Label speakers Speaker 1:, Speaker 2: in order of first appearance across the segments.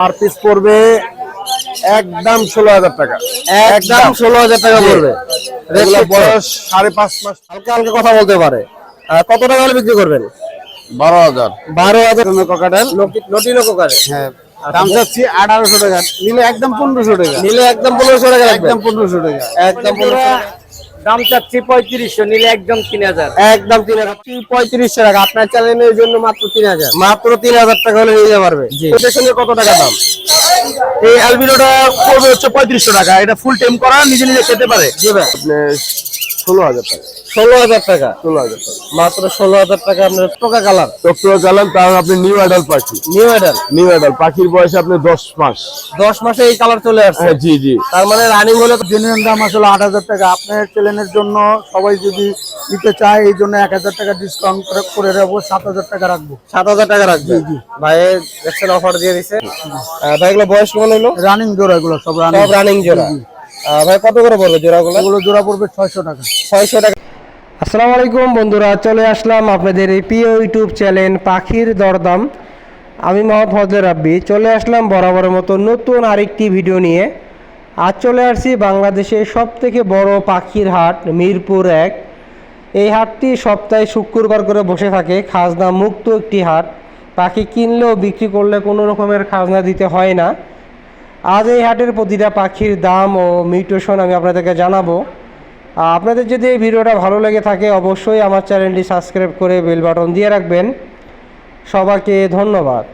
Speaker 1: Per piece পড়বে একদম ষোলো হাজার টাকা।
Speaker 2: একদম ষোলো হাজার টাকা পড়বে।
Speaker 1: বয়স সাড়ে পাঁচ মাস।
Speaker 2: হালকা হালকা কথা বলতে পারে। কত টাকা হলে বিক্রি করবেন?
Speaker 1: বারো হাজার।
Speaker 2: বারো হাজার ককাটেল। নটিনো কোকারে
Speaker 1: হ্যাঁ। দাম চাচ্ছি আঠারোশো টাকা। নিলে একদম পনেরোশো টাকা।
Speaker 2: নিলে একদম পনেরোশো টাকা
Speaker 1: একদম
Speaker 2: একদম
Speaker 1: পনেরোশো টাকা।
Speaker 2: একদম পনেরোশো
Speaker 3: দাম চাচ্ছি পঁয়ত্রিশশো নিলে একদম তিন হাজার।
Speaker 2: একদম তিন হাজার।
Speaker 3: পঁয়ত্রিশশো টাকা আপনার চ্যানেলের জন্য মাত্র তিন হাজার।
Speaker 2: মাত্র তিন হাজার টাকা হলে নিয়ে যেতে পারবে। স্টেশনের কত টাকা দাম?
Speaker 1: এই অ্যালবিনোটা পড়বে হচ্ছে পঁয়ত্রিশশো টাকা এটা ফুল টাইম করা নিজে নিজে খেতে পারে।
Speaker 2: জি ভাই
Speaker 1: ষোলো হাজার টাকা।
Speaker 2: ষোলো হাজার টাকা।
Speaker 1: ষোলো হাজার টাকা
Speaker 2: মাত্র ষোলো হাজার টাকা আপনার টোকা কালার।
Speaker 1: ডক্টর চালান তার আপনি নিউ অ্যাডাল পাখি।
Speaker 2: নিউ
Speaker 1: নিউ অ্যাডাল পাখির বয়স আপনি দশ মাস।
Speaker 2: দশ মাসে এই কালার চলে আসছে।
Speaker 1: হ্যাঁ জি জি।
Speaker 2: তার মানে রানিং হলে
Speaker 4: জেনুইন দাম আসলে আট হাজার টাকা। আপনার চ্যানেলের জন্য সবাই যদি নিতে চায় এই জন্য এক হাজার টাকা ডিসকাউন্ট করে করে রাখব সাত হাজার টাকা রাখব।
Speaker 2: সাত হাজার টাকা রাখবে? ভাই অফার দিয়ে দিছে। আহ, ভাই এগুলো বয়স কেমন হলো
Speaker 4: রানিং জোড়া এগুলো সব রানিং
Speaker 2: রানিং জোড়া। ভাই কত করে পড়বে জোড়াগুলো?
Speaker 4: এগুলো জোড়া পড়বে ছয়শো টাকা।
Speaker 2: ছয়শো টাকা আসসালামু আলাইকুম বন্ধুরা, চলে আসলাম আপনাদের এই প্রিয় ইউটিউব চ্যানেল পাখির দরদাম। আমি মোহাম্মদ ফজলে রাব্বি, চলে আসলাম বরাবরের মতো নতুন আরেকটি ভিডিও নিয়ে। আজ চলে আসছি বাংলাদেশের সব থেকে বড় পাখির হাট, মিরপুর এক। এই হাটটি সপ্তাহে শুক্রবার করে বসে থাকে, খাজনা মুক্ত একটি হাট। পাখি কিনলেও বিক্রি করলে কোনো রকমের খাজনা দিতে হয় না। আজ এই হাটের প্রতিটা পাখির দাম ও মিউটেশন আমি আপনাদেরকে জানাব। আপনাদের যদি এই ভিডিওটা ভালো লেগে থাকে অবশ্যই আমার চ্যানেলটি সাবস্ক্রাইব করে বেল বাটন দিয়ে রাখবেন। সবাইকে ধন্যবাদ।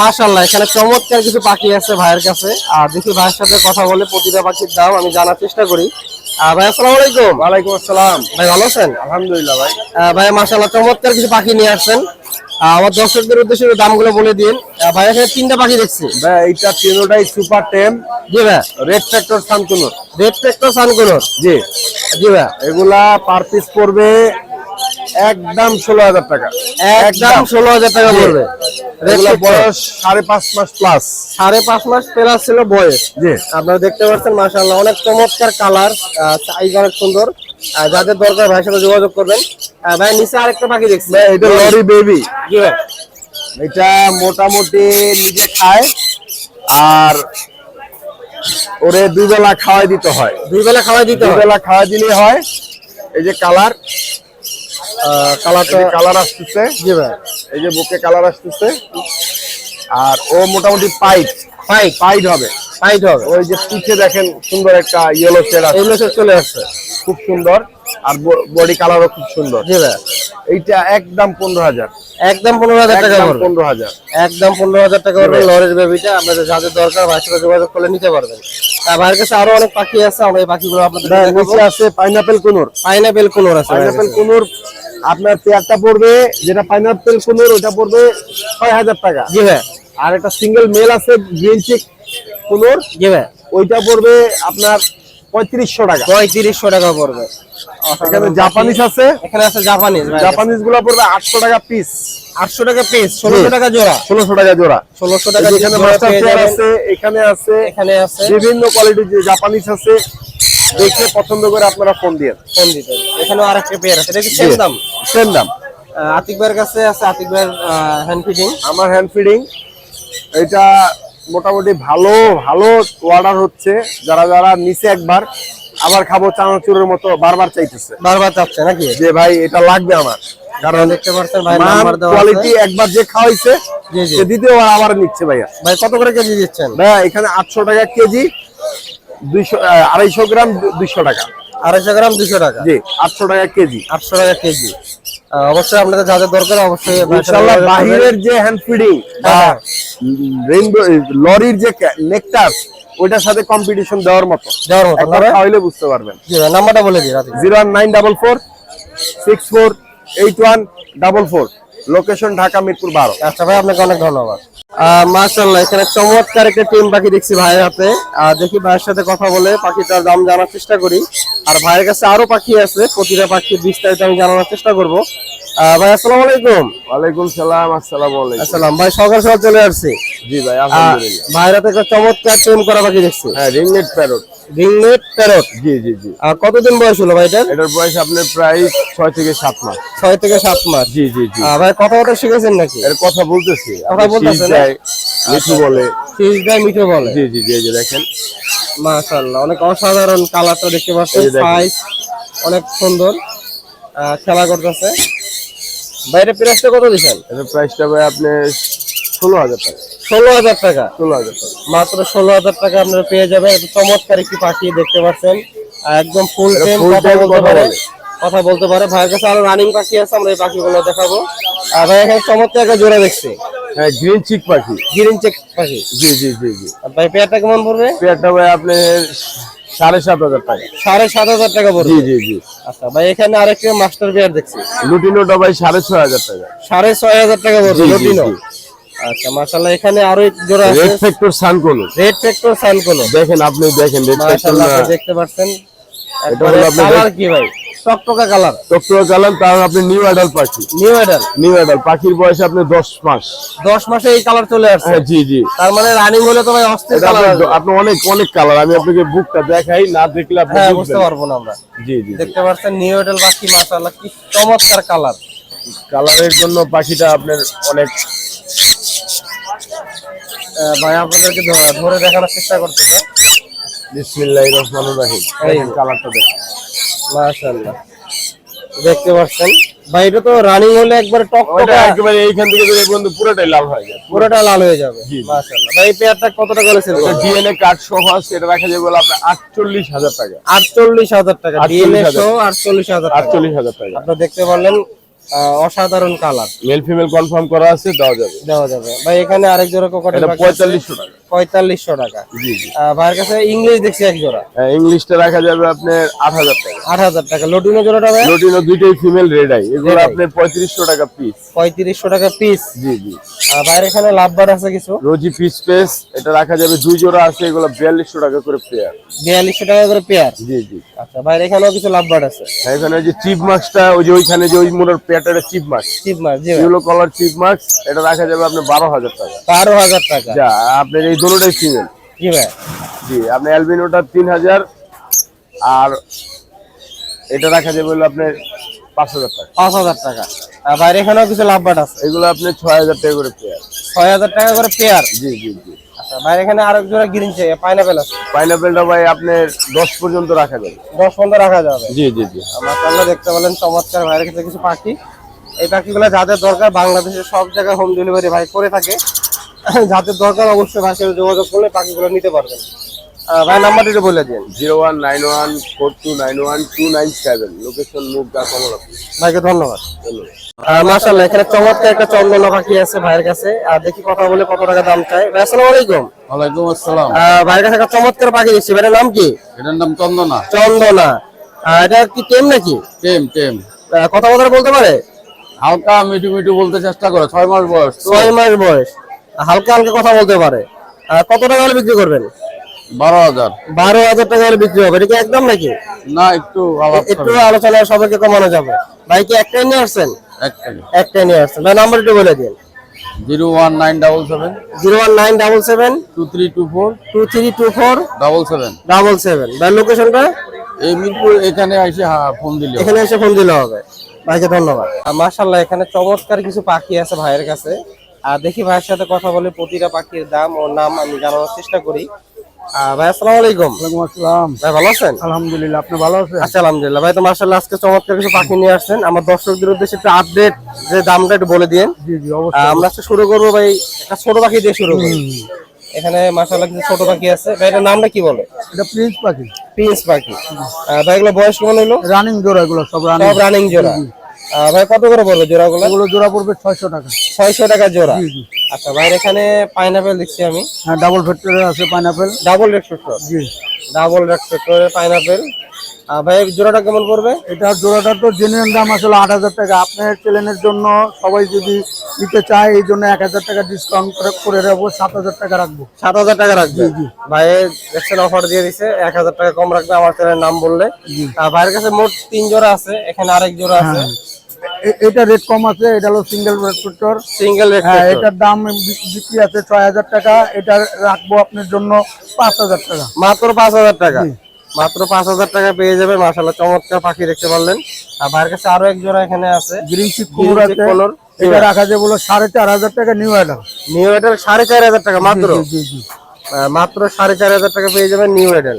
Speaker 2: মাশাল্লাহ এখানে চমৎকার কিছু পাখি আছে ভাইয়ের কাছে। আর দেখি ভাইয়ের সাথে কথা বলে প্রতিটা পাখির দাম আমি জানার চেষ্টা করি। ভাই আসসালামু আলাইকুম।
Speaker 1: ওয়ালাইকুম আসসালাম।
Speaker 2: ভাই ভালো আছেন?
Speaker 1: আলহামদুলিল্লাহ ভাই।
Speaker 2: ভাই মাশাল্লাহ চমৎকার কিছু পাখি নিয়ে আসছেন। আমার দর্শকদের উদ্দেশ্যে দামগুলো বলে দিন। ভাই এখানে তিনটা পাখি দেখছি।
Speaker 1: ভাই এইটা তিনটাই সুপার টেম
Speaker 2: জি ভাই।
Speaker 1: Red factor sun conure
Speaker 2: red factor সানগুলোর
Speaker 1: জি।
Speaker 2: জি ভাই।
Speaker 1: এগুলা পার পিস পড়বে একদম ষোলো হাজার টাকা।
Speaker 2: একদম ষোলো হাজার টাকা পড়বে
Speaker 1: বয়স সাড়ে পাঁচ মাস প্লাস
Speaker 2: সাড়ে পাঁচ মাস প্লাস ছিল বয়স।
Speaker 1: জি।
Speaker 2: আপনারা দেখতে পাচ্ছেন মাশাআল্লাহ অনেক চমৎকার কালার সাইজ অনেক সুন্দর। যাদের দরকার ভাইয়ের সাথে যোগাযোগ করবেন। ভাই নিচে আরেকটা পাখি দেখছি।
Speaker 1: এটা লরি বেবি
Speaker 2: জি ভাই।
Speaker 1: এটা মোটামুটি নিজে খায় আর ওরে দুই বেলা খাওয়াই দিতে হয়।
Speaker 2: দুই বেলা খাওয়াই দিতে
Speaker 1: দুই বেলা খাওয়াই দিলে হয়। এই যে কালার
Speaker 2: কালারটা
Speaker 1: কালার আসতেছে।
Speaker 2: জি ভাই।
Speaker 1: এই যে বুকে কালার আসতেছে। আর ও মোটামুটি পাইট।
Speaker 2: ফাইট
Speaker 1: পাইট হবে।
Speaker 2: ফাইট হবে।
Speaker 1: ওই যে পিঠে দেখেন সুন্দর একটা ইয়েলো শেড আছে
Speaker 2: এগুলো সব চলে আসছে।
Speaker 1: খুব সুন্দর। আর বডি কালারও খুব সুন্দর।
Speaker 2: জি ভাই।
Speaker 1: এইটা একদম পনেরো হাজার।
Speaker 2: একদম পনেরো হাজার টাকা
Speaker 1: পনেরো হাজার।
Speaker 2: একদম পনেরো হাজার টাকা পড়বে লরের বেবিটা আপনাদের যাদের দরকার ভাইয়ের সাথে যোগাযোগ করলে নিতে পারবেন। আর ভাইয়ের কাছে আরও অনেক পাখি আছে। আমরা এই পাখিগুলো আপনাদের
Speaker 1: আছে পাইনাপেল কুনুর।
Speaker 2: পাইনাপেল কোনোর আছে
Speaker 1: পাইনাপেল। কুনুর আপনার পেয়ারটা পড়বে যেটা পাইনাপেল কুনুর ওটা পড়বে ছয় হাজার টাকা।
Speaker 2: জি ভাই।
Speaker 1: আর একটা সিঙ্গেল মেল আছে গ্রিন চিক কুনুর
Speaker 2: জি ভাই।
Speaker 1: ওইটা পড়বে আপনার পঁয়ত্রিশশো টাকা।
Speaker 2: পঁয়ত্রিশশো টাকা পড়বে।
Speaker 1: এখানে জাপানিজ আছে।
Speaker 2: এখানে আছে জাপানিজ
Speaker 1: জাপানিজগুলো পড়বে আটশো টাকা পিস
Speaker 2: আটশো টাকা পিস ষোলোশো টাকা জোড়া।
Speaker 1: ষোলোশো টাকা জোড়া।
Speaker 2: ষোলোশো টাকা
Speaker 1: এখানে মাস্টার চেয়ার আছে এখানে আছে।
Speaker 2: এখানে আছে।
Speaker 1: বিভিন্ন কোয়ালিটির যে জাপানিজ আছে। দেখে পছন্দ করে আপনারা ফোন দিয়ে
Speaker 2: ফোন দিতে হবে। এখানেও আরেকটা পেয়ার আছে। এটা কি সেম দাম?
Speaker 1: সেম দাম।
Speaker 2: আতিক ভাইয়ের কাছে আছে আতিক ভাইয়ের হ্যান্ড ফিটিং
Speaker 1: আমার হ্যান্ড ফিডিং এটা মোটামুটি ভালো ভালো অর্ডার হচ্ছে। যারা যারা নিচে একবার আবার খাব চানাচুরের মতো বারবার চাইতেছে।
Speaker 2: বারবার চাচ্ছে নাকি?
Speaker 1: যে ভাই এটা লাগবে আমার।
Speaker 2: কারণ দেখতে পাচ্ছেন ভাই নাম্বার দেওয়া
Speaker 1: কোয়ালিটি একবার যে খাওয়াইছে সে দ্বিতীয় আবার নিচ্ছে ভাইয়া।
Speaker 2: ভাই কত করে কেজি দিচ্ছেন?
Speaker 1: ভাইয়া এখানে আটশো টাকা কেজি দুইশো আড়াইশো গ্রাম দুইশো টাকা।
Speaker 2: আড়াইশো গ্রাম দুশো টাকা।
Speaker 1: জি আটশো টাকা কেজি।
Speaker 2: আটশো টাকা কেজি। অবশ্যই আপনাদের যাদের দরকার অবশ্যই।
Speaker 1: বাহিরের যে হ্যান্ড ফিডিং বা। রেইনবো লরির যে নেকটার ওইটার সাথে কম্পিটিশন দেওয়ার মতো।
Speaker 2: দেওয়ার মতো
Speaker 1: একবার
Speaker 2: না
Speaker 1: বুঝতে পারবেন।
Speaker 2: জি নাম্বারটা বলে দিন Atik
Speaker 1: zero nine double four six four eight one double four. Location Dhaka Mirpur বারো।
Speaker 2: আচ্ছা ভাই আপনাকে অনেক ধন্যবাদ। মার্শাল্লাহ এখানে চমৎকার একটা টিম পাখি দেখছি ভাইয়ের হাতে। দেখি ভাইয়ের সাথে কথা বলে পাখিটার দাম জানার চেষ্টা করি। আর ভাইয়ের কাছে আরও পাখি আছে প্রতিটা পাখির বিস্তারিত আমি জানানোর চেষ্টা করব। আহ, ভাই আসসালামু আলাইকুম।
Speaker 1: ওয়ালাইকুম সালাম আসসালামু আলাইকুম।
Speaker 2: আসসালাম ভাই সকাল সকাল চলে আসছি।
Speaker 1: জি ভাই আলহামদুলিল্লাহ।
Speaker 2: ভাইয়ের হাতে একটা চমৎকার টিম করা পাখি দেখছি।
Speaker 1: হ্যাঁ রিংনেট প্যারট।
Speaker 2: রিংনেট প্যারট
Speaker 1: জি জি জি।
Speaker 2: আর কতদিন বয়স হলো ভাই এটার?
Speaker 1: এটার বয়স আপনার প্রায় ছয় থেকে সাত মাস।
Speaker 2: ছয় থেকে সাত মাস।
Speaker 1: জি জি জি।
Speaker 2: ভাই কথাবার্তা শিখেছেন নাকি?
Speaker 1: এর কথা বলতেছি।
Speaker 2: কথা বলতেছে না?
Speaker 1: মিঠু বলে।
Speaker 2: ফিস গায়ে মিঠে বলে।
Speaker 1: জি জি জি এই যে দেখেন।
Speaker 2: মাশাআল্লাহ অনেক অসাধারণ কালারটা দেখতে পাচ্ছেন। সাইজ অনেক সুন্দর। খেলা করতেছে। বাইরে প্রাইসটা কত দিচ্ছেন?
Speaker 1: এটার প্রাইসটা ভাই আপনি ষোলো হাজার টাকা।
Speaker 2: ষোলো হাজার টাকা।
Speaker 1: ষোলো হাজার টাকা
Speaker 2: মাত্র ষোলো হাজার টাকা আপনারা পেয়ে যাবেন। একটা চমৎকার একটি পাখি দেখতে পাচ্ছেন। একদম ফুল টাইম কথা বলতে পারে। কথা বলতে পারে। ভাইয়ের কাছে আরও রানিং পাখি আছে আমরা এই পাখিগুলো দেখাবো। আর ভাই এখানে চমৎকার একটা জোড়া দেখছি।
Speaker 1: হ্যাঁ গ্রিন চিক পাখি।
Speaker 2: গ্রিন চেক পাখি।
Speaker 1: জি জি জি জি।
Speaker 2: ভাই পেয়ারটা কেমন পড়বে?
Speaker 1: পেয়ারটা ভাই আপনার সাড়ে সাত হাজার টাকা।
Speaker 2: সাড়ে সাত হাজার টাকা
Speaker 1: জি
Speaker 2: পড়বে।
Speaker 1: জি জি
Speaker 2: আচ্ছা ভাই এখানে আরেকটা মাস্টার পেয়ার দেখছি।
Speaker 1: লুটিনোটা ভাই সাড়ে ছয় হাজার টাকা।
Speaker 2: সাড়ে ছয় হাজার টাকা পড়বে লটিনো। আচ্ছা মাশাআল্লাহ এখানে আরও এক জোড়া আছে।
Speaker 1: Red factor sun conure
Speaker 2: red factor sun conure
Speaker 1: দেখেন আপনি দেখেন রেড ফ্যাক্টর
Speaker 2: আপনি দেখতে পাচ্ছেন।
Speaker 1: এটা হলো আপনার
Speaker 2: কালার কি ভাই? টকটকা কালার
Speaker 1: তার আপনি নিউ অ্যাডাল পাখি।
Speaker 2: নিউ এডাল
Speaker 1: নিউ অ্যাডাল পাখির বয়স আপনার দশ মাস।
Speaker 2: দশ মাসে এই কালার চলে আসছে।
Speaker 1: হ্যাঁ জি জি।
Speaker 2: তার মানে রানিং হলে তো ভাই অস্থির কালার
Speaker 1: আপনার অনেক অনেক কালার আমি আপনাকে বুকটা দেখাই না দেখলে আপনি
Speaker 2: হ্যাঁ বুঝতে পারব না আমরা।
Speaker 1: জি জি
Speaker 2: দেখতে পাচ্ছেন নিউ এডাল পাখি মাশাআল্লাহ কি চমৎকার কালার
Speaker 1: কালারের জন্য পাখিটা আপনার অনেক
Speaker 2: ভাই আপনাদেরকে ধরে দেখানোর চেষ্টা করতেছে।
Speaker 1: বিসমিল্লাহির রহমানির রহিম। দেখেন কালারটা দেখেন।
Speaker 2: মাশাআল্লাহ। দেখতে পাচ্ছেন। ভাই এটা তো রানিং হলে একবারে
Speaker 1: ওইটা
Speaker 2: টকটকা
Speaker 1: একেবারে এইখান থেকে যদি বন্ধু পুরোটাই লাল হয়ে যায়
Speaker 2: পুরোটা লাল হয়ে যাবে। মাশাআল্লাহ। ভাই এই পেয়ারটা কত টাকা
Speaker 1: এটা ডিএনএ কার্ড সহ আছে এটা রাখা যাবে বলে আপনার আটচল্লিশ হাজার টাকা।
Speaker 2: আটচল্লিশ হাজার টাকা। ডিএনএ সহ আটচল্লিশ হাজার টাকা।
Speaker 1: আটচল্লিশ হাজার টাকা।
Speaker 2: আপনারা দেখতে পারলেন অসাধারণ কালার।
Speaker 1: মেল ফিমেল কনফার্ম করা আছে দেওয়া যাবে।
Speaker 2: দেওয়া যাবে। ভাই এখানে আরেক জোড়া কোকাটেল
Speaker 1: এটা টাকা।
Speaker 2: পঁয়তাল্লিশশো টাকা।
Speaker 1: জি জি।
Speaker 2: ভাইয়ের কাছে ইংলিশ দেখছি এক জোড়া।
Speaker 1: হ্যাঁ, ইংলিশটা রাখা যাবে আপনার আট হাজার টাকা।
Speaker 2: আট হাজার টাকা। লটিনো জোড়াটা ভাই
Speaker 1: লোটিনো দুইটাই ফিমেল রেড আই এগুলো আপনার পঁয়ত্রিশশো টাকা পিস
Speaker 2: পঁয়ত্রিশশো টাকা পিস
Speaker 1: জি জি।
Speaker 2: ভাইয়ের এখানে লাভবার আছে কিছু?
Speaker 1: রোজি পিস পেস এটা রাখা যাবে দুই জোড়া আছে এগুলো বিয়াল্লিশশো টাকা করে পেয়ার
Speaker 2: বিয়াল্লিশশো টাকা করে পেয়ার
Speaker 1: জি জি।
Speaker 2: আচ্ছা ভাইয়ের এখানেও কিছু লাভবার আছে?
Speaker 1: এখানে যে চিপ মাছটা ওই যে ওইখানে যে ওই পেয়ারটা চিপ মাছ
Speaker 2: চিপ মাছ জি ভাই।
Speaker 1: কলার চিপ মাছ এটা রাখা যাবে আপনার বারো হাজার টাকা।
Speaker 2: বারো হাজার টাকা।
Speaker 1: যা আপনার এই দুটোটাই
Speaker 2: জি ভাই।
Speaker 1: জি আপনি অ্যালবিনোটা তিন হাজার আর এটা রাখা যাবে হলো আপনার পাঁচ হাজার টাকা।
Speaker 2: পাঁচ হাজার টাকা। আর বাইরে এখানেও কিছু লাভবার আছে?
Speaker 1: এগুলো আপনি ছয় হাজার টাকা করে পেয়ার।
Speaker 2: ছয় হাজার টাকা করে পেয়ার?
Speaker 1: জি জি জি।
Speaker 2: আচ্ছা বাইরে এখানে আরেক জোড়া গ্রিন পাইনাপেল আছে।
Speaker 1: পাইনাপেলটা ভাই আপনার দশ পর্যন্ত রাখা যাবে।
Speaker 2: দশ পনেরো রাখা যাবে।
Speaker 1: জি জি জি।
Speaker 2: মাসাল্লাহ দেখতে পেলেন চমৎকার ভাইয়ের কাছে কিছু পাখি। এই পাখিগুলো যাদের দরকার বাংলাদেশের সব জায়গায় হোম ডেলিভারি ভাই করে থাকে। যাদের দরকার অবশ্যই ভাইয়ের সাথে যোগাযোগ করলে পাখিগুলো নিতে পারবেন। ভাই নাম্বারটা বলে দিন।
Speaker 1: Zero one nine one four two nine one two nine seven. Location Mugda Kamalapur
Speaker 2: ভাইকে ধন্যবাদ।
Speaker 1: ধন্যবাদ।
Speaker 2: মাসাল্লাহ এখানে চমৎকার একটা চন্দনা পাখি আছে ভাইয়ের কাছে। আর দেখি কথা বলে কত টাকা দাম চাই ভাই আসসালামু আলাইকুম।
Speaker 3: ওয়ালাইকুম আসসালাম।
Speaker 2: ভাইয়ের কাছে একটা চমৎকার পাখি দেখছি। ভাইয়ের নাম কি?
Speaker 3: এটার নাম চন্দনা।
Speaker 2: চন্দনা। এটা কি টেম নাকি?
Speaker 3: টেম টেম।
Speaker 2: কথা বলতে বলতে পারে?
Speaker 3: হালকা মিঠু মিঠু বলতে চেষ্টা করে ছয় মাস বয়স।
Speaker 2: ছয় মাস বয়স। হালকা হালকা কথা বলতে পারে। কত টাকা হলে বিক্রি করবেন?
Speaker 3: বারো হাজার।
Speaker 2: বারো হাজার টাকা হলে বিক্রি হবে। এটা কি একদম নাকি?
Speaker 3: না একটু
Speaker 2: একটু আলোচনা সবাইকে কমানো যাবে। ভাই কি একটাই নিয়ে আসছেন?
Speaker 3: একটাই
Speaker 2: নিয়ে আসছেন। ভাই বলে দিন।
Speaker 3: Zero one nine double seven.
Speaker 2: Zero one nine double seven.
Speaker 3: Two three two four.
Speaker 2: Two three two four.
Speaker 3: Double seven.
Speaker 2: Double seven. ভাই লোকেশনটা
Speaker 3: এই মিরপুর এখানে এসে ফোন দিলে
Speaker 2: এখানে এসে ফোন দিলে হবে। ভাইকে ধন্যবাদ। মাশাল্লাহ এখানে চমৎকার কিছু পাখি আছে ভাইয়ের কাছে। আর দেখি ভাইয়ের সাথে কথা বলে প্রতিটা পাখির দাম ও নাম আমি জানানোর চেষ্টা করি। ভাই আসসালামু আলাইকুম।
Speaker 4: ওয়ালাইকুম আসসালাম।
Speaker 2: ভাই ভালো আছেন?
Speaker 4: আলহামদুলিল্লাহ আপনি ভালো আছেন?
Speaker 2: আচ্ছা আলহামদুলিল্লাহ। ভাই তো মার্শাল্লাহ আজকে চমৎকার কিছু পাখি নিয়ে আসছেন। আমার দর্শকদের উদ্দেশ্যে একটু আপডেট যে দামটা একটু বলে দিন
Speaker 4: জি জি অবশ্যই।
Speaker 2: আমরা আজকে শুরু করব ভাই একটা ছোট পাখি দিয়ে শুরু এখানে কিছু ছোট পাখি আছে। ভাই নামটা কি বলে?
Speaker 4: এটা প্রিন্স পাখি।
Speaker 2: প্রিন্স পাখি। ভাই এগুলো বয়স কেমন হলো
Speaker 4: রানিং জোড়া এগুলো সব রানিং।
Speaker 2: সব রানিং জোড়া। ভাই কত করে পড়বে জোড়াগুলো?
Speaker 4: এগুলো জোড়া পড়বে ছয়শো টাকা।
Speaker 2: ছয়শো টাকা জোড়া।
Speaker 4: জি জি।
Speaker 2: আচ্ছা ভাইয়ের এখানে পাইনাপেল দেখছি আমি।
Speaker 4: হ্যাঁ ডাবল ফ্যাক্টরের আছে পাইনাপেল
Speaker 2: ডাবল রেড ফ্যাক্টর
Speaker 4: জি।
Speaker 2: ডাবল রেড ফ্যাক্টরের পাইনাপেল ভাই জোড়াটা কেমন পড়বে?
Speaker 4: এটা জোড়াটা তো জেনুইন দাম আসলে আট হাজার টাকা। আপনার চ্যানেলের জন্য সবাই যদি নিতে চায় এই জন্য এক হাজার টাকা ডিসকাউন্ট করে করে রাখব সাত হাজার টাকা রাখব।
Speaker 2: সাত হাজার টাকা রাখবে? ভাই দেখছেন অফার দিয়ে দিছে এক হাজার টাকা কম রাখবে আমার চ্যানেলের নাম বললে। আর ভাইয়ের কাছে মোট তিন জোড়া আছে এখানে আরেক জোড়া আছে।
Speaker 4: এ- এটা রেট কম আছে এটা হলো সিঙ্গেল ফ্যাক্টর
Speaker 2: সিঙ্গেল
Speaker 4: হ্যাঁ এটার দাম বিক্রি আছে ছয় হাজার টাকা এটা রাখব আপনার জন্য পাঁচ হাজার টাকা।
Speaker 2: মাত্র পাঁচ হাজার টাকা? মাত্র পাঁচ হাজার টাকা পেয়ে যাবে মাশাল্লাহ চমৎকার পাখি দেখতে পারলেন। আর ভাইয়ের কাছে আরও এক জোড়া এখানে আছে।
Speaker 4: গ্রিন
Speaker 2: Green
Speaker 4: কুমুর আছে। এটা রাখা যায় বলো সাড়ে চার হাজার টাকা নিউ আইডাল
Speaker 2: নিউ এডেল সাড়ে চার হাজার টাকা মাত্র? মাত্র সাড়ে চার হাজার টাকা পেয়ে যাবেন নিউ এডেল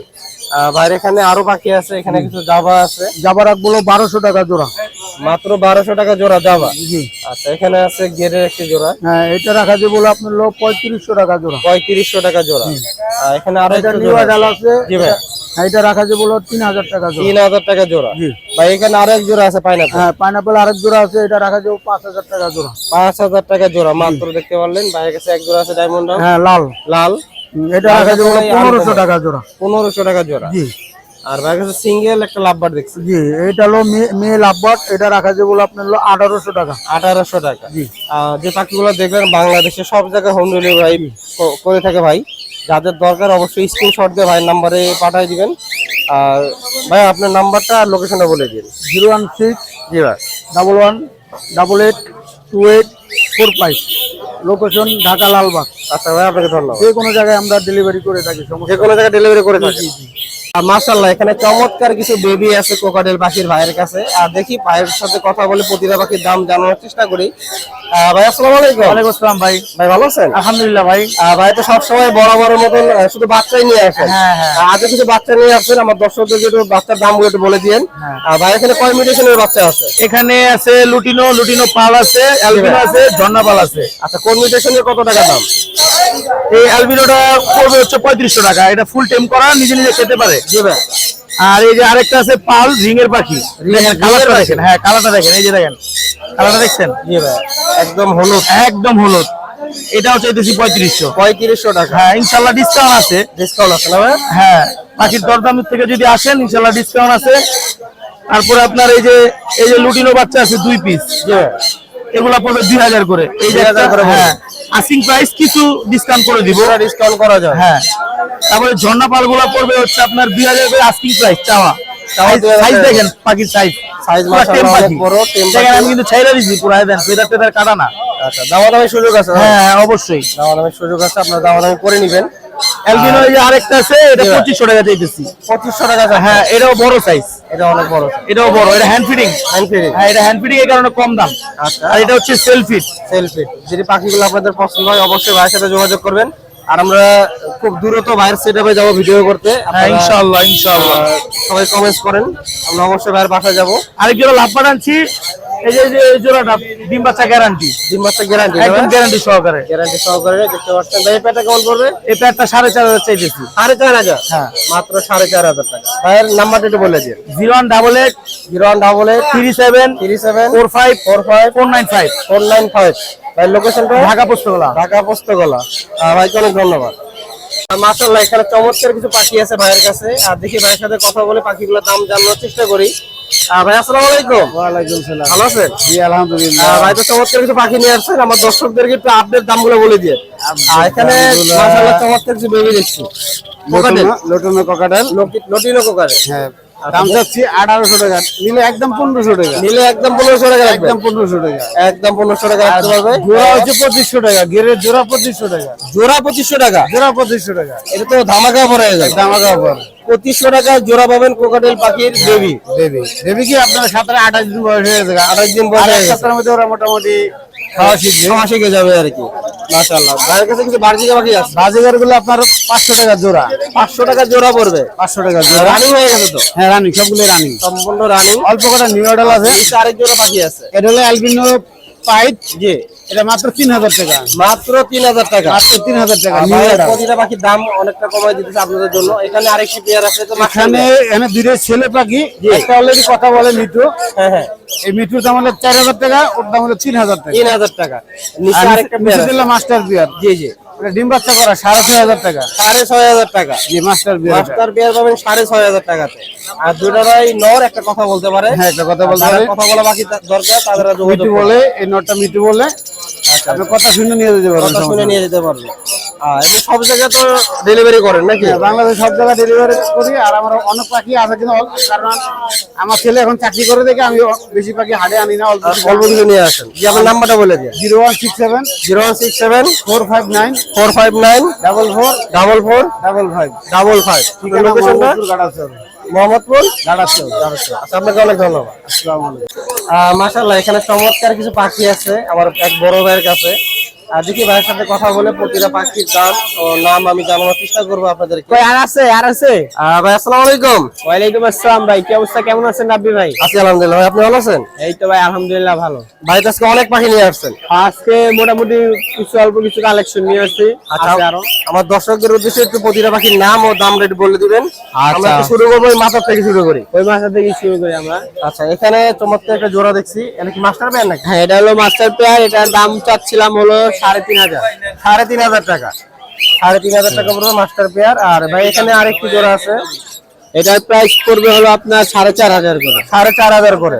Speaker 2: ভাইয়ের এখানে আরও পাখি আছে এখানে কিছু জাবা আছে।
Speaker 4: জাবারগুলো বারোশো টাকা জোড়া।
Speaker 2: মাত্র বারোশো টাকা জোড়া
Speaker 4: জি।
Speaker 2: আচ্ছা এখানে আছে গেরের একটি জোড়া।
Speaker 4: হ্যাঁ এটা রাখা যায় বলো আপনার লোক পঁয়ত্রিশশো টাকা জোড়া।
Speaker 2: পঁয়ত্রিশশো টাকা জোড়া। এখানে
Speaker 4: আরও
Speaker 2: একটা
Speaker 4: নিউ আইডাল আছে।
Speaker 2: জি ভাই।
Speaker 4: হ্যাঁ, এটা রাখা যায় বলো তিন হাজার টাকা জোড়া।
Speaker 2: তিন হাজার টাকা জোড়া।
Speaker 4: জি।
Speaker 2: ভাই এখানে আরও এক জোড়া আছে পাইনাপল
Speaker 4: হ্যাঁ পাইনাপেল আরেক জোড়া আছে এটা রাখা যায় পাঁচ হাজার টাকা জোড়া।
Speaker 2: পাঁচ হাজার টাকা জোড়া মাত্র দেখতে পারলেন। ভাইয়ের কাছে এক জোড়া আছে ডায়মন্ড
Speaker 4: হ্যাঁ লাল।
Speaker 2: লাল।
Speaker 4: এটা রাখা যায় পনেরোশো টাকা জোড়া।
Speaker 2: পনেরোশো টাকা জোড়া।
Speaker 4: জি।
Speaker 2: আর কাছে সিঙ্গেল একটা লাভবার দেখছি।
Speaker 4: জি এটা হলো মে- মেল আব্বাট এটা রাখা যায় বলো আপনার হলো আঠারোশো টাকা।
Speaker 2: আঠারোশো টাকা।
Speaker 4: জি।
Speaker 2: যে পাখিগুলো দেখবেন বাংলাদেশে সব জায়গায় হোম ডেলিভারি করে থাকে ভাই। যাদের দরকার অবশ্যই স্ক্রিনশট দিয়ে ভাইয়ের নাম্বারে পাঠিয়ে দিবেন। আর ভাই আপনার নাম্বারটা আর লোকেশনটা বলে দিন।
Speaker 4: জিরো ওয়ান সিক্স
Speaker 2: জি ভাই।
Speaker 4: Double one double eight two eight four five. Location Dhaka Lalbagh.
Speaker 2: আচ্ছা ভাই আপনাকে ধন্যবাদ।
Speaker 4: যে কোনো জায়গায় আমরা ডেলিভারি করে থাকি
Speaker 2: যে কোনো জায়গায় ডেলিভারি করে থাকি আর মাশাল্লাহ এখানে চমৎকার কিছু বেবি আছে কোকাডেল পাখির ভাইয়ের কাছে। আর দেখি ভাইয়ের সাথে কথা বলে প্রতিটা পাখির দাম জানানোর চেষ্টা করি। ভাই আসসালামু আলাইকুম।
Speaker 4: ওয়ালাইকুম আসসালাম ভাই।
Speaker 2: ভাই ভালো আছেন?
Speaker 4: আলহামদুলিল্লাহ ভাই।
Speaker 2: ভাই তো সবসময় বড় বড় মতন শুধু বাচ্চাই নিয়ে আসেন। আহ, আজকে কিছু বাচ্চা নিয়ে আসছেন আমার দর্শকদেরকে একটু বাচ্চার দামগুলো একটু বলে দিয়েন।
Speaker 4: হ্যাঁ।
Speaker 2: ভাই এখানে কয় মিউটেশনের বাচ্চা আছে?
Speaker 4: এখানে আছে লুটিনো লুটিনো পাল আছে অ্যালবিনো আছে ঝর্ণা পাল আছে।
Speaker 2: আচ্ছা কোন মিউটেশনের কত টাকা দাম?
Speaker 4: এই অ্যালবিনোটা পড়বে হচ্ছে পঁয়ত্রিশশো টাকা। এটা ফুল টেম করা নিজে নিজে খেতে পারে।
Speaker 2: জি ভাই।
Speaker 4: আর এই যে আরেকটা আছে পাল রিং এর পাখি দেখেন কালারটা দেখেন। হ্যাঁ কালারটা দেখেন এই যে দেখেন। কালারটা দেখছেন?
Speaker 2: জি ভাই। একদম হলুদ।
Speaker 4: একদম হলুদ। এটাও চাইতেছি পঁয়ত্রিশশো।
Speaker 2: পঁয়ত্রিশশো টাকা।
Speaker 4: হ্যাঁ ইনশাল্লাহ ডিসকাউন্ট আছে।
Speaker 2: ডিসকাউন্ট আছে না ভাই?
Speaker 4: হ্যাঁ পাখির দরদাম থেকে যদি আসেন ইনশাল্লাহ ডিসকাউন্ট আছে। তারপরে আপনার এই যে এই যে লুটিনো বাচ্চা আছে দুই পিস এগুলা পড়বে দুই হাজার করে। এই যে
Speaker 2: 2000
Speaker 4: একটা
Speaker 2: করে
Speaker 4: হ্যাঁ আসিং প্রাইস কিছু ডিসকাউন্ট করে দিব।
Speaker 2: ডিসকাউন্ট করা যায়।
Speaker 4: হ্যাঁ। তারপরে ঝর্ণা পালগুলা পড়বে হচ্ছে আপনার দুই হাজার করে আস্কিং প্রাইস চাওয়া।
Speaker 2: চাওয়া 2000
Speaker 4: সাইজ দেখেন পাখির সাইজ
Speaker 2: সাইজ বড়,
Speaker 4: দেখেন। আমি কিন্তু ছাইরা দিছি পুরো দেন ফেদার টেদার কাটা না।
Speaker 2: আচ্ছা দাওয়া দামের সুযোগ আছে?
Speaker 4: হ্যাঁ অবশ্যই।
Speaker 2: দাওয়া দামের সুযোগ আছে আপনার দাওয়া দামি করে নেবেন।
Speaker 4: অ্যালবিনো এই যে আরেকটা আছে এটা
Speaker 2: জি ভাই।
Speaker 4: পঁচিশশো টাকা চাইতেছি।
Speaker 2: পঁচিশশো টাকা আছে
Speaker 4: হ্যাঁ এটাও বড় সাইজ
Speaker 2: এটা অনেক বড়।
Speaker 4: এটাও বড় এটা হ্যান্ড ফিটিং
Speaker 2: হ্যান্ড ফিডিং
Speaker 4: হ্যাঁ এটা হ্যান্ড ফিটিং এর কারণে কম দাম।
Speaker 2: আচ্ছা।
Speaker 4: আর এটা হচ্ছে সেলফি
Speaker 2: সেলফি যদি পাখিগুলো আপনাদের পছন্দ হয় অবশ্যই ভাইয়ের সাথে যোগাযোগ করবেন। আর আমরা খুব দ্রুত ভাইয়ের সেট আপে যাব ভিডিও করতে।
Speaker 4: হ্যাঁ ইনশাআল্লাহ ইনশাআল্লাহ।
Speaker 2: সবাই কমেন্টস করেন। আমরা অবশ্যই ভাইয়ের বাসায় যাব।
Speaker 4: আরেক জোড়া লাভ পাঠাচ্ছি এই যে জোড়াটা ডিম বাচ্চা গ্যারান্টি
Speaker 2: ডিম বাচ্চা গ্যারান্টি
Speaker 4: একদম গ্যারান্টি সহকারে।
Speaker 2: গ্যারান্টি সহকারে দেখতে পাচ্ছেন। ভাই পেটা কেমন
Speaker 4: এই প্যাডটা সাড়ে চার হাজার চাইতেছি।
Speaker 2: সাড়ে চার হাজার?
Speaker 4: হ্যাঁ।
Speaker 2: মাত্র সাড়ে চার হাজার টাকা। ভাইয়ের নাম্বারটা একটু বলে দিন।
Speaker 4: Zero one double eight
Speaker 2: zero one double eight
Speaker 4: three seven
Speaker 2: three seven
Speaker 4: four five
Speaker 2: four five
Speaker 4: four nine five.
Speaker 2: Four nine five. ভাই লোকেশনটা
Speaker 4: ঢাকা পুস্তকলা
Speaker 2: ঢাকা ভাইকে অনেক ধন্যবাদ। আর মাশাআল্লাহ এখানে চমৎকার কিছু পাখি আছে ভাইয়ের কাছে। আর দেখি ভাইয়ের সাথে কথা বলে পাখিগুলোর দাম জানার চেষ্টা করি। ভাই আসসালামু আলাইকুম।
Speaker 4: ওয়ালাইকুম সালাম।
Speaker 2: ভালো আছেন?
Speaker 4: জি আলহামদুলিল্লাহ।
Speaker 2: ভাই তো চমৎকার কিছু পাখি নিয়ে আসছেন। আমার দর্শকদেরকে একটু আপডেট দামগুলো বলে দিয়ে। আর এখানে মাশাআল্লাহ চমৎকার কিছু বেবি দেখছি। কোকাটেল
Speaker 4: লোটনো ককাটেল
Speaker 2: লটিনো
Speaker 4: হ্যাঁ। দাম চাচ্ছি আঠারোশো টাকা। নিলে একদম পনেরোশো টাকা।
Speaker 2: নিলে একদম পনেরোশো টাকা
Speaker 4: একদম পনেরোশো টাকা।
Speaker 2: একদম পনেরোশো টাকা রাখতে পারবে?
Speaker 4: জোড়া হচ্ছে পঁচিশশো টাকা গেরের জোড়া পঁচিশশো টাকা।
Speaker 2: জোড়া পঁচিশশো টাকা?
Speaker 4: জোড়া পঁচিশশো টাকা।
Speaker 2: এটা তো ধামাকা পরে যায়
Speaker 4: ধামাকা অফার।
Speaker 2: পঁচিশশো টাকা জোড়া পাবেন কোকাটেল পাখির বেবি
Speaker 4: দেবী দেবী কি আপনার সাতারে আঠাশ দিন বয়স হয়ে গেছে?
Speaker 2: আঠাশ দিন বয়স গেছে।
Speaker 4: মধ্যে ওরা মোটামুটি খাওয়া শিখবে
Speaker 2: খাওয়া শিখে যাবে আর কি। মাশাআল্লাহ। ভাইয়ের কাছে কিছু বার্জিকা পাখি আছে?
Speaker 4: গুলো আপনার পাঁচশো টাকা জোড়া।
Speaker 2: পাঁচশো টাকা জোড়া পড়বে।
Speaker 4: পাঁচশো টাকা জোড়া।
Speaker 2: রানিং হয়ে গেছে তো?
Speaker 4: হ্যাঁ রানি সবগুলো রানি
Speaker 2: সম্পূর্ণ রানিং
Speaker 4: অল্প কটা নিউ মডেল আছে।
Speaker 2: আরেক জোড়া পাখি আছে।
Speaker 4: এটা হলো অ্যালবিনো পাইট
Speaker 2: জি।
Speaker 4: এটা মাত্র তিন হাজার টাকা।
Speaker 2: মাত্র তিন হাজার টাকা।
Speaker 4: মাত্র তিন হাজার টাকা
Speaker 2: প্রতিটা পাখির দাম অনেকটা কমাই দিতেছে আপনাদের জন্য এখানে আরেকটি পেয়ার আছে তো
Speaker 4: এখানে এখানে দুইটা ছেলে পাখি একটা অলরেডি কথা বলে মিঠু।
Speaker 2: হ্যাঁ হ্যাঁ।
Speaker 4: এই মিঠুর দাম হলো চার হাজার টাকা ওর দাম হলো তিন হাজার টাকা।
Speaker 2: তিন হাজার টাকা। নিচে আরেকটা পেয়ার আছে।
Speaker 4: মাস্টার বিয়ার।
Speaker 2: জি জি।
Speaker 4: ডিম বাচ্চা করা সাড়ে ছয় হাজার টাকা।
Speaker 2: সাড়ে ছয় হাজার টাকা।
Speaker 4: জি মাস্টার বিয়ার
Speaker 2: মাস্টার পেয়ার পাবেন সাড়ে ছয় হাজার টাকাতে। আর দুটারাই নর একটা কথা বলতে পারে।
Speaker 4: হ্যাঁ একটা কথা বলতে পারে।
Speaker 2: কথা বলা বাকি দরকার তাদের মিটু
Speaker 4: বলে এই নরটা মিটু বলে আপনি কথা শুনে নিয়ে যেতে পারবেন
Speaker 2: কথা শুনে নিয়ে যেতে পারবে আহ, এবং সব জায়গায় তো ডেলিভারি করেন নাকি?
Speaker 5: হ্যাঁ, বাংলাদেশ সব জায়গায় ডেলিভারি করি আর আমার অনেক পাখি আছে কিন্তু কারণ আমার ছেলে এখন চাকরি করে দেখে আমি বেশি পাখি হাটে আনি না অল্প
Speaker 2: কিছু নিয়ে আসেন। জি আপনার নাম্বারটা বলে দিন।
Speaker 5: Zero one six seven
Speaker 2: zero one six seven
Speaker 5: four five nine
Speaker 2: four five nine
Speaker 5: double four
Speaker 2: double four
Speaker 5: double five
Speaker 2: double five লোকেশনটা মোহাম্মদপুর
Speaker 5: গাড়াচর
Speaker 2: আচ্ছা আপনাকে অনেক ধন্যবাদ।
Speaker 5: আসসালামু আলাইকুম।
Speaker 2: মাশাআল্লাহ এখানে চমৎকার কিছু পাখি আছে আমার এক বড় ভাইয়ের কাছে। আর দেখি ভাইয়ের সাথে কথা বলে প্রতিটা পাখির দাম ও নাম আমি জানানোর চেষ্টা করব আপনাদেরকে।
Speaker 6: কই আর আছে আর আছে?
Speaker 2: ভাই আসসালামু আলাইকুম।
Speaker 6: ওয়ালাইকুম আসসালাম ভাই কি অবস্থা? কেমন আছেন রাব্বি ভাই?
Speaker 2: আছি আলহামদুলিল্লাহ। ভাই আপনি ভালো আছেন?
Speaker 6: এই তো ভাই আলহামদুলিল্লাহ ভালো।
Speaker 2: ভাই তো আজকে অনেক পাখি নিয়ে আসছেন।
Speaker 6: আজকে মোটামুটি কিছু অল্প কিছু কালেকশন নিয়ে আসছি।
Speaker 2: আচ্ছা
Speaker 6: আছে আরও।
Speaker 2: আমার দর্শকদের উদ্দেশ্যে একটু প্রতিটা পাখির নাম ও দাম রেট বলে দিবেন। আমরা একটু শুরু করব ওই মাথার থেকে শুরু করি।
Speaker 6: ওই মাসা থেকে শুরু করি আমরা।
Speaker 2: আচ্ছা এখানে চমৎকার একটা জোড়া দেখছি। এটা কি মাস্টার প্যান নাকি?
Speaker 6: হ্যাঁ এটা হলো মাস্টার পেয়ার এটার দাম চাচ্ছিলাম হলো সাড়ে তিন হাজার।
Speaker 2: সাড়ে তিন হাজার টাকা। সাড়ে তিন হাজার টাকা পড়বে মাস্টার পেয়ার। আর ভাই এখানে আরেকটি জোড়া আছে।
Speaker 6: এটার প্রাইস পড়বে হলো আপনার সাড়ে চার হাজার করে।
Speaker 2: সাড়ে চার হাজার করে।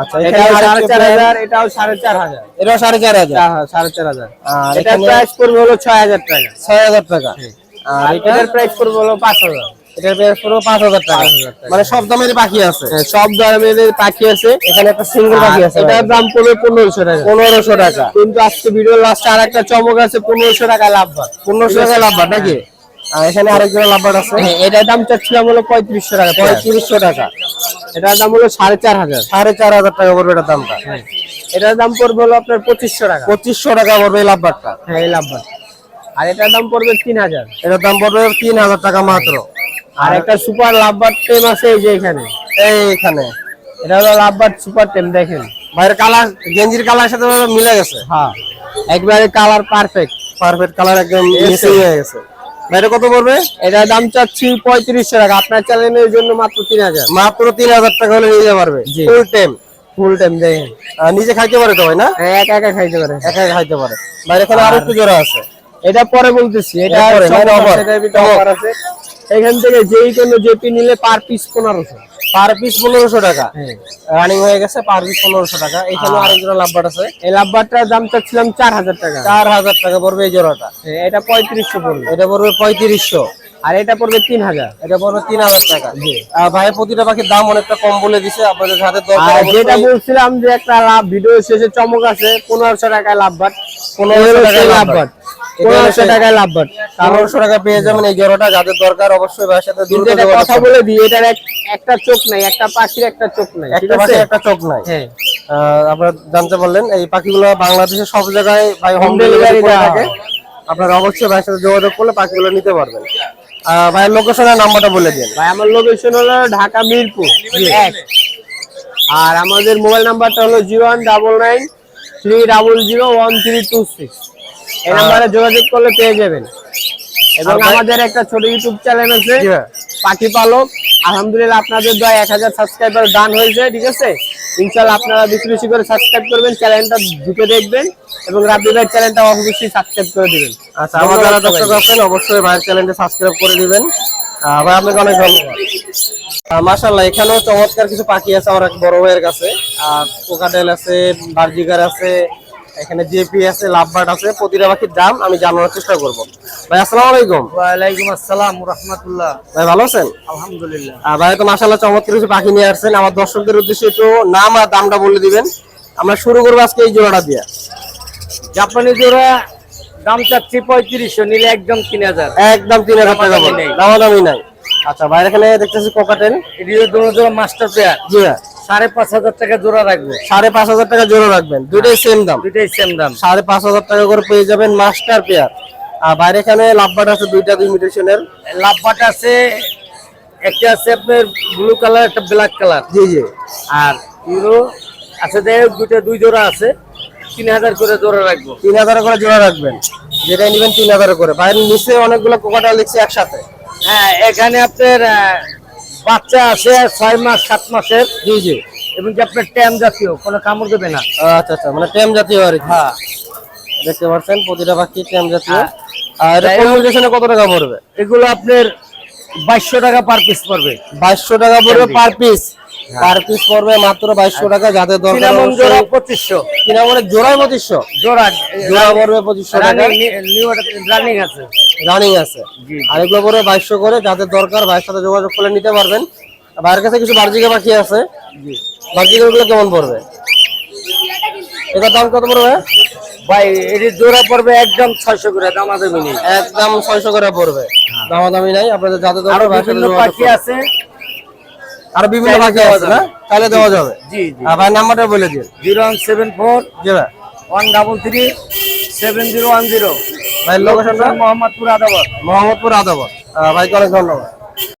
Speaker 2: আচ্ছা
Speaker 6: এটা সাড়ে চার হাজার এটাও সাড়ে চার হাজার।
Speaker 2: এটাও সাড়ে চার হাজার।
Speaker 6: সাড়ে চার হাজার।
Speaker 2: আর
Speaker 6: এটার প্রাইস পড়বে হলো ছয় হাজার টাকা।
Speaker 2: ছয় হাজার টাকা। আর
Speaker 6: আর
Speaker 2: এটা
Speaker 6: এটার প্রাইস পড়বে হলো পাঁচ হাজার।
Speaker 2: এটার প্রাইস হাজার টাকা।
Speaker 6: 5,000 টাকা।
Speaker 2: মানে সব দামের পাখি আছে।
Speaker 6: হ্যাঁ, সব ধরনের পাখি আছে।
Speaker 2: এখানে একটা সিঙ্গেল পাখি আছে
Speaker 6: এটার দাম পড়বে পনেরোশো টাকা।
Speaker 2: পনেরোশো টাকা।
Speaker 6: কিন্তু আজকে ভিডিও লাস্টে আর একটা চমক আছে পনেরোশো টাকা লাভ হয়
Speaker 2: পনেরোশো টাকা লাভবার নাকি? এখানে আরেকজন লাভবার আছে।
Speaker 6: হ্যাঁ, এটার দাম চাচ্ছিলাম হলো পঁয়ত্রিশশো টাকা
Speaker 2: পঁয়ত্রিশশো টাকা।
Speaker 6: এটার দাম হলো সাড়ে চার হাজার।
Speaker 2: সাড়ে চার হাজার টাকা পড়বে এটার দামটা।
Speaker 6: এটার দাম পড়বে হলো আপনার পঁচিশশো টাকা।
Speaker 2: পঁচিশশো টাকা পড়বে এই লাভবারটা
Speaker 6: হ্যাঁ এই লাভ হয়। আর এটার দাম পড়বে তিন হাজার।
Speaker 2: এটার দাম পড়বে তিন হাজার টাকা মাত্র।
Speaker 6: আর একটা সুপার লাভবার টেম আছে এই যে এখানে।
Speaker 2: এই এখানে।
Speaker 6: এটা হলো লাভবার সুপার টেম দেখেন।
Speaker 2: বাইরের কালার গেঞ্জির কালার সাথে মিলে গেছে?
Speaker 6: হ্যাঁ একবারে কালার পারফেক্ট
Speaker 2: পারফেক্ট কালার একদম মিসিং হয়ে গেছে। বাইরে কত পড়বে?
Speaker 6: এটার দাম চাচ্ছি পঁয়ত্রিশশো টাকা। আপনার চ্যানেলের জন্য মাত্র তিন হাজার।
Speaker 2: মাত্র তিন হাজার টাকা হলে নিয়ে পারবে। ফুল টাইম
Speaker 6: ফুল টাইম দেখেন।
Speaker 2: নিজে খাইতে পারে তো ভাই না?
Speaker 6: হ্যাঁ, একা একা খাইতে পারে।
Speaker 2: একা একা খাইতে পারে। বাইরে এখানে আরও একটু জোড়া আছে।
Speaker 6: এটা পরে বলতেছি। এটা আছে। এখান থেকে যেই কোনো জেপি নিলে পার পিস পনেরোশো।
Speaker 2: পার পিস পনেরোশো টাকা।
Speaker 6: হ্যাঁ।
Speaker 2: রানিং হয়ে গেছে পার পিস পনেরোশো টাকা। এখানে আরেকজন লাভবার আছে।
Speaker 6: এই লাভবারটার দাম চাচ্ছিলাম চার হাজার টাকা।
Speaker 2: চার হাজার টাকা পড়বে এই জোড়াটা।
Speaker 6: হ্যাঁ, এটা পঁয়ত্রিশশো পড়বে।
Speaker 2: এটা পড়বে পঁয়ত্রিশশো।
Speaker 6: আর এটা পড়বে তিন হাজার
Speaker 2: এটা পড়বে তিন হাজার টাকা ভাই প্রতিটা পাখির দাম অনেকটা কম বলে দিছে আপনাদের হাতে
Speaker 6: যেটা বলছিলাম যে একটা লাভ ভিডিও শেষে চমক আছে পনেরোশো টাকায় লাভবাট
Speaker 2: পনেরোশো টাকায়
Speaker 6: লাভবাট
Speaker 2: লাভবাট।
Speaker 6: পনেরোশো টাকায় লাভবাট
Speaker 2: পনেরোশো টাকা পেয়ে যাবেন এই জোড়াটা যাদের দরকার অবশ্যই ভাইয়ের সাথে দ্রুত
Speaker 6: কিন্তু এটা
Speaker 2: যোগাযোগ
Speaker 6: কথা বলে দিই এটার একটা চোখ নাই একটা পাখির একটা চোখ নাই
Speaker 2: একটা একটা চোখ নাই।
Speaker 6: হ্যাঁ।
Speaker 2: আহ, আপনারা জানতে পারলেন এই পাখিগুলো বাংলাদেশের সব জায়গায় ভাই হোম ডেলিভারি থাকে। আপনারা অবশ্যই ভাইয়ের সাথে যোগাযোগ করলে পাখিগুলো নিতে পারবেন। ভাইয়ের লোকেশনের নাম্বারটা বলে দিন।
Speaker 6: ভাই আমার লোকেশন হলো ঢাকা মিরপুর। এক। আর আমাদের মোবাইল নাম্বারটা হলো zero one double nine three double zero one three two six. এই নাম্বারে যোগাযোগ করলে পেয়ে যাবেন। এবং আমাদের একটা ছোট ইউটিউব চ্যানেল আছে পাখি পালক। আলহামদুলিল্লাহ আপনাদের দয়া এক হাজার সাবস্ক্রাইবার ডান হয়েছে ঠিক আছে? ইনশাল্লাহ আপনারা বেশি বেশি করে সাবস্ক্রাইব করবেন চ্যানেলটা ঢুকে দেখবেন এবং রাব্বি ভাইয়ের চ্যানেলটা অবশ্যই সাবস্ক্রাইব করে দিবেন।
Speaker 2: আচ্ছা আমার যারা দর্শক আছেন অবশ্যই ভাইয়ের চ্যানেলটা সাবস্ক্রাইব করে দিবেন। ভাই আপনাকে অনেক ধন্যবাদ। মাশাল্লাহ এখানেও চমৎকার কিছু পাখি আছে আমার এক বড় ভাইয়ের কাছে। আর কোকাটেল আছে বার্জিকার আছে এখানে জেপি আছে লাভবার্ড আছে প্রতিটা পাখির দাম আমি জানানোর চেষ্টা করব। ভাই আসসালামু আলাইকুম।
Speaker 5: ওয়ালাইকুম আসসালাম রহমতুল্লাহ।
Speaker 2: ভাই ভালো আছেন?
Speaker 5: আলহামদুলিল্লাহ।
Speaker 2: ভাই তো মাশাল্লাহ চমৎকার কিছু পাখি নিয়ে আসছেন। আমার দর্শকদের উদ্দেশ্যে একটু নাম আর দামটা বলে দিবেন। আমরা শুরু করব আজকে এই জোড়াটা দিয়ে।
Speaker 5: জাপানি জোড়া দাম চাচ্ছি পঁয়ত্রিশশো নিলে একদম তিন হাজার।
Speaker 2: একদম তিন হাজার টাকা
Speaker 5: দামাদামি নেই।
Speaker 2: আচ্ছা ভাই এখানে দেখতেছি কোকাটেল
Speaker 5: দুটো মাস্টার পেয়ার।
Speaker 2: জি হ্যাঁ
Speaker 5: সাড়ে পাঁচ হাজার টাকা জোড়া রাখব
Speaker 2: সাড়ে পাঁচ হাজার টাকা জোড়া রাখবেন। দুইটাই সেম দাম।
Speaker 5: দুইটাই সেম দাম।
Speaker 2: সাড়ে পাঁচ হাজার টাকা করে পেয়ে যাবেন মাস্টার পেয়ার। আর বাইরে এখানে লাভবাট আছে দুইটা দুই
Speaker 5: লাভবাট আছে একটা আছে আপনার ব্লু কালার একটা ব্ল্যাক কালার
Speaker 2: জি জি।
Speaker 5: আর ইউরো আছে যাই হোক দুইটা দুই জোড়া আছে তিন হাজার করে জোড়া রাখব।
Speaker 2: তিন হাজার করে জোড়া রাখবেন। যেটা নিবেন তিন হাজার করে। বাইরের নিচে অনেকগুলো লিখছে একসাথে।
Speaker 5: হ্যাঁ এখানে আপনার বাচ্চা আছে ছয় মাস সাত মাসের।
Speaker 2: জি জি।
Speaker 5: এবং যে আপনার ট্যাম জাতীয় কোনো কামড় দেবে না।
Speaker 2: আচ্ছা আচ্ছা মানে ট্যাম জাতীয় আর
Speaker 5: হ্যাঁ।
Speaker 2: দেখতে পাচ্ছেন প্রতিটা পাখি ট্যাম জাতীয়।
Speaker 5: হ্যাঁ।
Speaker 2: আর কত টাকা পড়বে
Speaker 5: এগুলো আপনার বাইশশো টাকা পার পিস পড়বে।
Speaker 2: বাইশশো টাকা পড়বে পার পিস পার পিস পড়বে মাত্র বাইশশো টাকা যাদের দরকার
Speaker 5: জোড়া পঁচিশশো।
Speaker 2: কিনামনের জোড়ায় পঁচিশশো।
Speaker 5: জোড়া
Speaker 2: জোড়া পড়বে পঁচিশশো টাকা।
Speaker 5: রানিং আছে।
Speaker 2: রানিং আছে। আর এগুলো করে বাইশশো করে যাদের দরকার ভাইয়ের সাথে যোগাযোগ করে নিতে পারবেন। ভাইয়ের কাছে কিছু বার্জিকা পাখি আছে। বার্জিকা কেমন পড়বে? এটার দাম কত পড়বে
Speaker 5: ভাই এটি জোড়া পড়বে একদম ছয়শো করে দাম আছে মিনি
Speaker 2: একদম ছয়শো করে পড়বে। দামাদামি নাই আপনাদের দরকার আরও
Speaker 5: বিভিন্ন পাখি আছে।
Speaker 2: আরও বিভিন্ন পাখি আছে না? তাহলে দেওয়া যাবে।
Speaker 5: জি জি।
Speaker 2: ভাই নাম্বারটা বলে দিন।
Speaker 5: জিরো ওয়ান সেভেন ফোর
Speaker 2: জি ভাই।
Speaker 5: One double three seven zero one zero.
Speaker 2: ভাই লোকেশনটা
Speaker 5: মোহাম্মদপুর আদাবাদ
Speaker 2: মোহাম্মদপুর আদাবর ভাইকে অনেক ধন্যবাদ।